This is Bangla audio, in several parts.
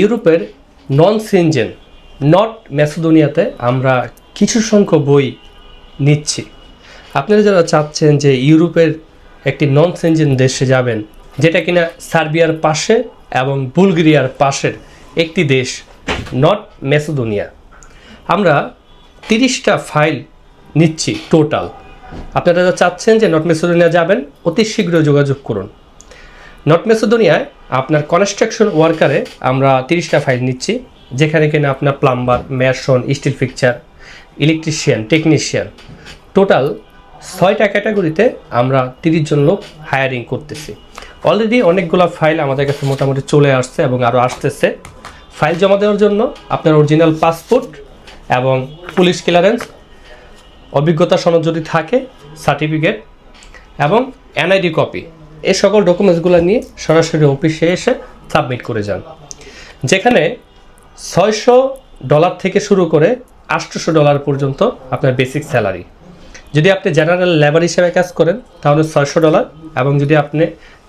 ইউরোপের নন সেনজেন নট ম্যাসেদোনিয়াতে আমরা কিছু সংখ্যক বই নিচ্ছি। আপনারা যারা চাচ্ছেন যে ইউরোপের একটি নন সেনজেন দেশে যাবেন, যেটা কিনা সার্বিয়ার পাশে এবং বুলগেরিয়ার পাশের একটি দেশ নট ম্যাসেদোনিয়া আমরা তিরিশটা ফাইল নিচ্ছি টোটাল। আপনারা যারা চাচ্ছেন যে নট ম্যাসেদোনিয়া যাবেন, অতি শীঘ্র যোগাযোগ করুন। নট মেসোদোনিয়ায় আপনার কনস্ট্রাকশন ওয়ার্কারে আমরা তিরিশটা ফাইল নিচ্ছি, যেখানে কিনা আপনার plumber mason steel fixture electrician technician total ছয়টা ক্যাটাগরিতে আমরা তিরিশ জন লোক হায়ারিং করতেছি। অলরেডি অনেকগুলো ফাইল আমাদের কাছে মোটামুটি চলে আসছে এবং আরও আসতেছে। ফাইল জমা দেওয়ার জন্য আপনার অরিজিনাল পাসপোর্ট এবং পুলিশ ক্লিয়ারেন্স অভিজ্ঞতা সনদ যদি থাকে সার্টিফিকেট এবং এনআইডি কপি এই সকল ডকুমেন্টসগুলো নিয়ে সরাসরি অফিসে এসে সাবমিট করে যান। যেখানে ছয়শো ডলার থেকে শুরু করে আটশোশো ডলার পর্যন্ত আপনার বেসিক স্যালারি যদি আপনি জেনারেল লেবার হিসেবে কাজ করেন, তাহলে ছয়শো ডলার এবং যদি আপনি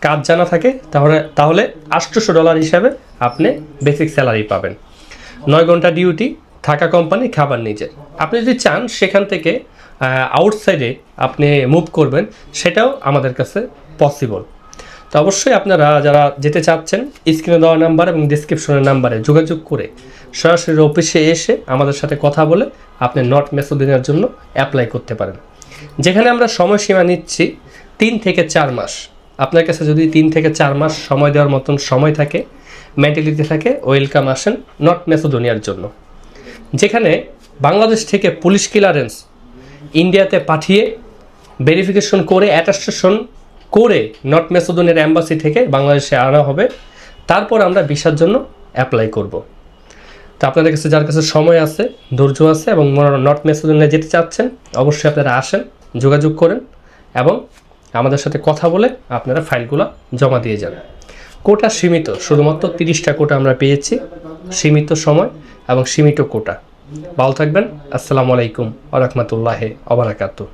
কাজ জানা থাকে, তাহলে তাহলে আটশোশো ডলার হিসাবে আপনি বেসিক স্যালারি পাবেন। নয় ঘণ্টা ডিউটি থাকা কোম্পানি খাবার নিজের। আপনি যদি চান সেখান থেকে আউটসাইডে আপনি মুভ করবেন, সেটাও আমাদের কাছে পসিবল তো অবশ্যই আপনারা যারা যেতে চাচ্ছেন স্ক্রিনে দেওয়া নাম্বার এবং ডিসক্রিপশনের নাম্বারে যোগাযোগ করে সরাসরি অফিসে এসে আমাদের সাথে কথা বলে আপনি নট মেসোদিনের জন্য অ্যাপ্লাই করতে পারেন। যেখানে আমরা সময়সীমা নিচ্ছি তিন থেকে চার মাস। আপনার কাছে যদি তিন থেকে চার মাস সময় দেওয়ার মতন সময় থাকে মেন্টালিটি থাকে ওয়েলকাম আসেন নট মেসোদোনিয়ার জন্য। যেখানে বাংলাদেশ থেকে পুলিশ ক্লিয়ারেন্স ইন্ডিয়াতে পাঠিয়ে ভেরিফিকেশন করে অ্যাটাস্টেশন করে নর্থ মেসোদনের অ্যাম্বাসি থেকে বাংলাদেশে আনা হবে। তারপর আমরা ভিসার জন্য অ্যাপ্লাই করব। তো আপনাদের কাছে যার কাছে সময় আছে, ধৈর্য আছে এবং নর্থ মেসোদনে যেতে চাচ্ছেন, অবশ্যই আপনারা আসেন, যোগাযোগ করেন এবং আমাদের সাথে কথা বলে আপনারা ফাইলগুলো জমা দিয়ে যান। কোটা সীমিত, শুধুমাত্র তিরিশটা কোটা আমরা পেয়েছি। সীমিত সময় এবং সীমিত কোটা। ভালো থাকবেন। আসসালামু আলাইকুম আ রহমতুল্লাহ অবরাকাতু